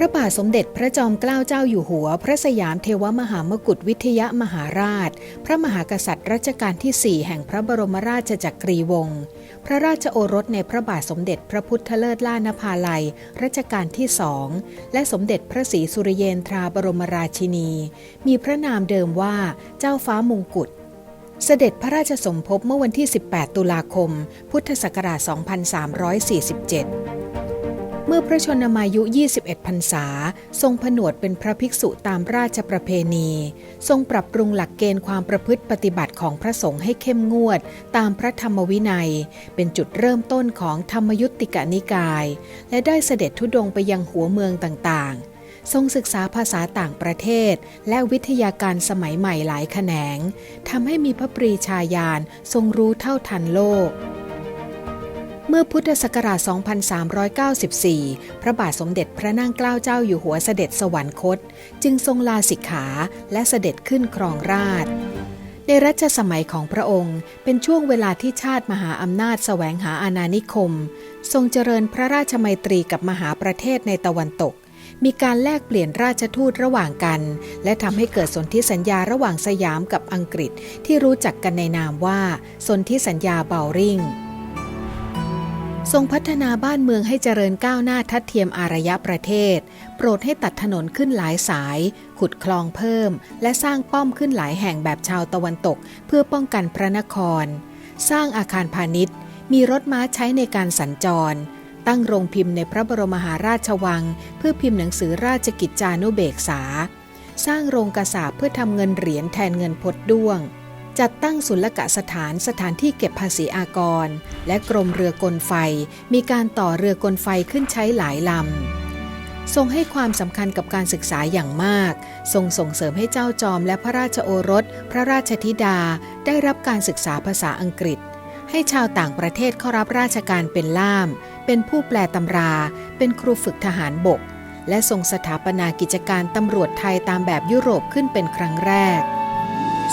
พระบาทสมเด็จพระจอมเกล้าเจ้าอยู่หัว พระสยามเทวมหามกุฏวิทยมหาราช พระมหากษัตริย์รัชกาลที่4แห่งพระบรมราชจักรีวงศ์ พระราชโอรสในพระบาทสมเด็จพระพุทธเลิศล่านภาลัย รัชกาลที่สอง และสมเด็จพระศรีสุริเยนทราบรมราชินี มีพระนามเดิมว่าเจ้าฟ้ามงกุฎเสด็จพระราชสมภพเมื่อวันที่ 18 ตุลาคม พุทธศักราช 2347 เมื่อพระชนมายุ 21 พรรษา ทรงผนวดเป็นพระภิกษุตามราชประเพณี ทรงปรับปรุงหลักเกณฑ์ความประพฤติปฏิบัติของพระสงฆ์ให้เข้มงวด ตามพระธรรมวินัย เป็นจุดเริ่มต้นของธรรมยุติกานิกาย และได้เสด็จทุดงไปยังหัวเมืองต่างๆทรงศึกษาภาษาต่างประเทศ และวิทยาการสมัยใหม่หลายแขนงทำให้มีพระปรีชาญาณทรงรู้เท่าทันโลก เมื่อพุทธศักราช 2394 พระบาทสมเด็จพระนั่งเกล้าเจ้าอยู่หัวเสด็จสวรรคต จึงทรงลาสิกขาและเสด็จขึ้นครองราชในรัชสมัยของพระองค์ เป็นช่วงเวลาที่ชาติมหาอำนาจแสวงหาอาณานิคม ทรงเจริญพระราชมัยตรีกับมหาประเทศในตะวันตก มีการแลกเปลี่ยนราชทูตระหว่างกัน และทำให้เกิดสนธิสัญญาระหว่างสยามกับอังกฤษที่รู้จักกันในนามว่า สนธิสัญญาเบลริง ทรงพัฒนาบ้านเมืองให้เจริญก้าวหน้าทัดเทียมอารยประเทศ โปรดให้ตัดถนนขึ้นหลายสาย ขุดคลองเพิ่ม และสร้างป้อมขึ้นหลายแห่งแบบชาวตะวันตก เพื่อป้องกันพระนคร สร้างอาคารพาณิชย์ มีรถม้าใช้ในการสัญจร ตั้งโรงพิมพ์ในพระบรมมหาราชวัง เพื่อพิมพ์หนังสือราชกิจจานุเบกษา สร้างโรงกระสาบเพื่อทำเงินเหรียญแทนเงินพดด้วง จัดตั้งศุลกะสถานสถานที่เก็บภาษีอากร และกรมเรือกลไฟ มีการต่อเรือกลไฟขึ้นใช้หลายลำ ทรงให้ความสำคัญกับการศึกษาอย่างมาก ทรงส่งเสริมให้เจ้าจอมและพระราชโอรส พระราชธิดาได้รับการศึกษาภาษาอังกฤษ ให้ชาวต่างประเทศเข้ารับราชการเป็นล่าม เป็นผู้แปลตำรา เป็นครูฝึกทหารบก และทรงสถาปนากิจการตำรวจไทยตามแบบยุโรปขึ้นเป็นครั้งแรก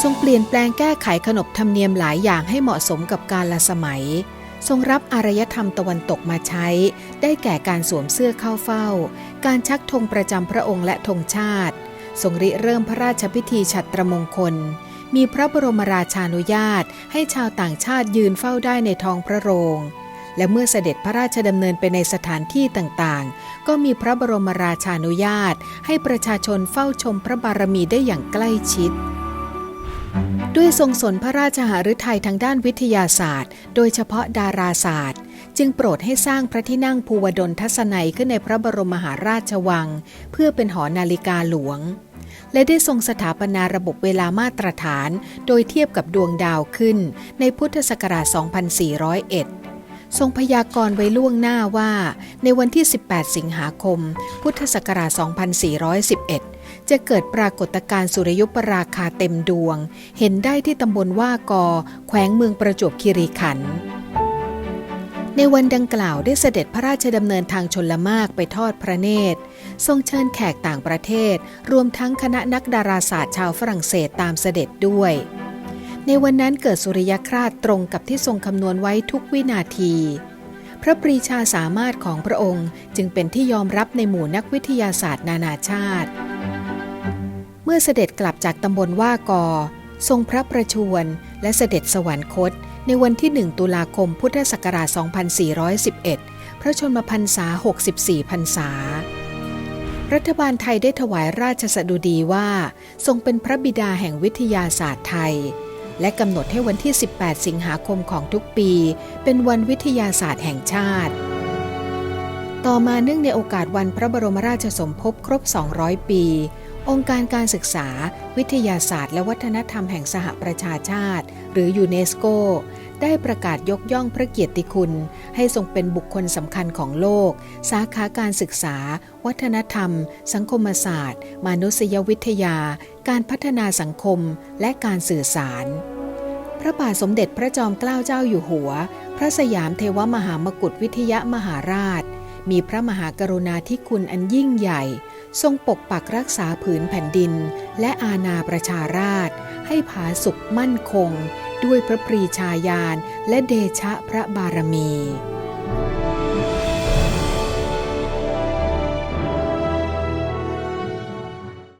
ทรงเปลี่ยนแปลงแก้ไขขนบธรรมเนียมหลายอย่างให้เหมาะสมกับกาลสมัย ทรงรับอารยธรรมตะวันตกมาใช้ ได้แก่การสวมเสื้อเข้าเฝ้า การชักธงประจำพระองค์และธงชาติ ทรงริเริ่มพระราชพิธีฉัตรมงคล มีพระบรมราชานุญาต ให้ชาวต่างชาติยืนเฝ้าได้ในท้องพระโรงและเมื่อเสด็จพระราชดำเนินไปในสถานที่ต่างๆ ก็มีพระบรมราชานุญาต ให้ประชาชนเฝ้าชมพระบารมีได้อย่างใกล้ชิด ด้วยทรงสนพระราชหฤทัยทางด้านวิทยาศาสตร์ โดยเฉพาะดาราศาสตร์ จึงโปรดให้สร้างพระที่นั่งภูวดลทัศนัยขึ้นในพระบรมมหาราชวัง เพื่อเป็นหอนาฬิกาหลวง และได้ทรงสถาปนาระบบเวลามาตรฐาน โดยเทียบกับดวงดาวขึ้น ในพุทธศักราช 2401ทรงพยากรณ์ไว้ล่วงหน้าว่า ในวันที่ 18 สิงหาคม พุทธศักราช 2411 จะเกิดปรากฏการณ์สุริยุปราคาเต็มดวง เห็นได้ที่ตำบลว่ากอ แขวงเมืองประจวบคีรีขันธ์ในวันดังกล่าวได้เสด็จพระราชดำเนินทางชนละมากไปทอดพระเนตร ทรงเชิญแขกต่างประเทศ รวมทั้งคณะนักดาราศาสตร์ชาวฝรั่งเศสตามเสด็จด้วย ในวันนั้นเกิดสุริยคราสตรงกับที่ทรงคำนวณไว้ทุกวินาที พระปรีชาสามารถของพระองค์จึงเป็นที่ยอมรับในหมู่นักวิทยาศาสตร์นานาชาติ เมื่อเสด็จกลับจากตำบลว่ากอ ทรงพระประชวรและเสด็จสวรรคต ในวันที่ 1 ตุลาคมพุทธศักราช 2411 พระชนมพรรษา 64 พรรษา รัฐบาลไทยได้ถวายราชสดุดีว่า ทรงเป็นพระบิดาแห่งวิทยาศาสตร์ไทย และกำหนดให้วันที่ 18 สิงหาคมของทุกปี เป็นวันวิทยาศาสตร์แห่งชาติ ต่อมาเนื่องในโอกาสวันพระบรมราชสมภพครบ 200 ปี องค์การการศึกษา วิทยาศาสตร์ และวัฒนธรรมแห่งสหประชาชาติ หรือยูเนสโก ได้ประกาศยกย่องพระเกียรติคุณ ให้ทรงเป็นบุคคลสำคัญของโลก สาขาการศึกษา วัฒนธรรม สังคมศาสตร์ มนุษยวิทยา การพัฒนาสังคม และการสื่อสาร พระบาทสมเด็จพระจอมเกล้าเจ้าอยู่หัว พระสยามเทวมหามกุฏวิทยามหาราช มีพระมหากรุณาธิคุณอันยิ่งใหญ่ ทรงปกปักรักษาผืนแผ่นดิน และอาณาประชาราช ให้ผาสุกมั่นคง ด้วยพระปรีชาญาณและเดชะพระบารมี